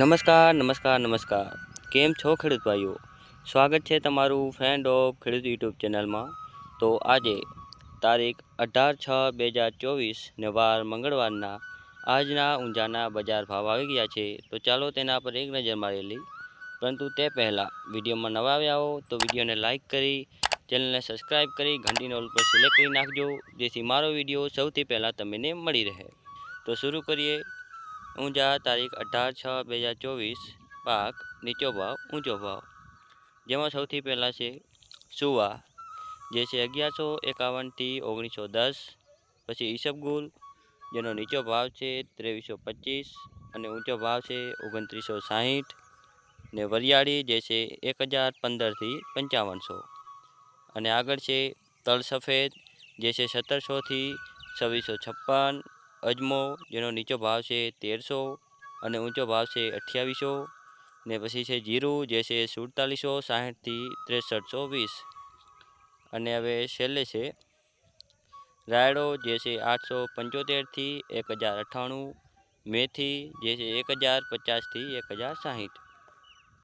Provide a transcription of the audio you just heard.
નમસ્કાર નમસ્કાર નમસ્કાર. કેમ છો ખેડૂત ભાઈઓ? સ્વાગત છે તમારું ફ્રેન્ડ ઓફ ખેડૂત યુટ્યુબ ચેનલમાં. તો આજે તારીખ અઢાર છ બે હજાર ચોવીસ ને વાર મંગળવારના આજના ઊંઝાના બજાર ભાવ આવી ગયા છે. તો ચાલો તેના પર એક નજર મારેલી પરંતુ તે પહેલાં વિડીયોમાં નવા આવ્યા હો તો વિડીયોને લાઇક કરી, ચેનલને સબસ્ક્રાઈબ કરી, ઘંટીનો ઓલ પર સિલેક્ટ કરી નાખજો, જેથી મારો વીડિયો સૌથી પહેલાં તમને મળી રહે. તો શરૂ કરીએ ઊંઝા તારીખ અઢાર છ બે હજાર ચોવીસ, પાક નીચો ભાવ, ઊંચો ભાવ. જેમાં સૌથી પહેલાં છે સુવા, જે છે અગિયારસો એકાવનથી ઓગણીસો દસ, પછી ઈસબગુલ જેનો નીચો ભાવ છે ત્રેવીસો પચીસ અને ઊંચો ભાવ છે ઓગણત્રીસો સાહીઠ, ને વરિયાળી જે છે એક હજાર પંદરથી પંચાવનસો. અને આગળ છે તલ સફેદ, જે છે સત્તરસોથી છવ્વીસો છપ્પન અજમો, જેનો નીચો ભાવ છે તેરસો અને ઊંચો ભાવ છે અઠ્યાવીસો ને પછી છે જીરું, જે છે સુડતાલીસો સાહીઠથી ત્રેસઠસો વીસ. અને હવે છેલ્લે છે રાયડો, જે છે આઠસો પંચોતેરથી એક હજાર અઠ્ઠાણું, મેથી, જે છે એક હજાર પચાસથી એક હજાર સાહીઠ.